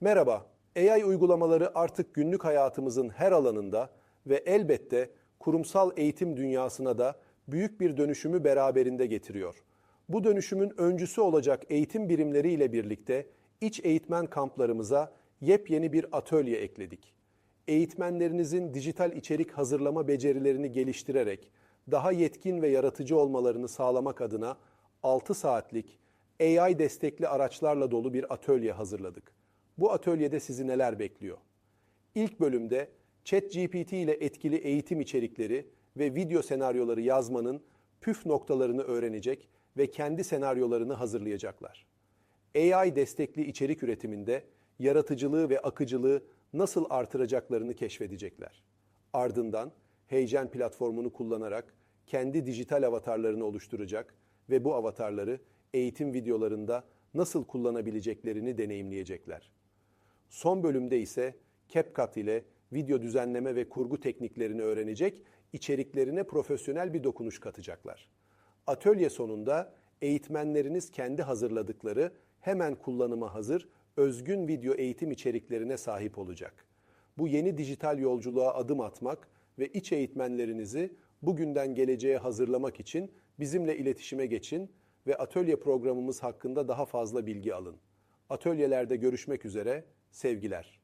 Merhaba, AI uygulamaları artık günlük hayatımızın her alanında ve elbette kurumsal eğitim dünyasına da büyük bir dönüşümü beraberinde getiriyor. Bu dönüşümün öncüsü olacak eğitim birimleri ile birlikte iç eğitmen kamplarımıza yepyeni bir atölye ekledik. Eğitmenlerinizin dijital içerik hazırlama becerilerini geliştirerek daha yetkin ve yaratıcı olmalarını sağlamak adına 6 saatlik AI destekli araçlarla dolu bir atölye hazırladık. Bu atölyede sizi neler bekliyor? İlk bölümde ChatGPT ile etkili eğitim içerikleri ve video senaryoları yazmanın püf noktalarını öğrenecek ve kendi senaryolarını hazırlayacaklar. AI destekli içerik üretiminde yaratıcılığı ve akıcılığı nasıl artıracaklarını keşfedecekler. Ardından Heyecan platformunu kullanarak kendi dijital avatarlarını oluşturacak ve bu avatarları eğitim videolarında nasıl kullanabileceklerini deneyimleyecekler. Son bölümde ise CapCut ile video düzenleme ve kurgu tekniklerini öğrenecek, içeriklerine profesyonel bir dokunuş katacaklar. Atölye sonunda eğitmenleriniz kendi hazırladıkları, hemen kullanıma hazır, özgün video eğitim içeriklerine sahip olacak. Bu yeni dijital yolculuğa adım atmak ve iç eğitmenlerinizi bugünden geleceğe hazırlamak için bizimle iletişime geçin ve atölye programımız hakkında daha fazla bilgi alın. Atölyelerde görüşmek üzere, sevgiler.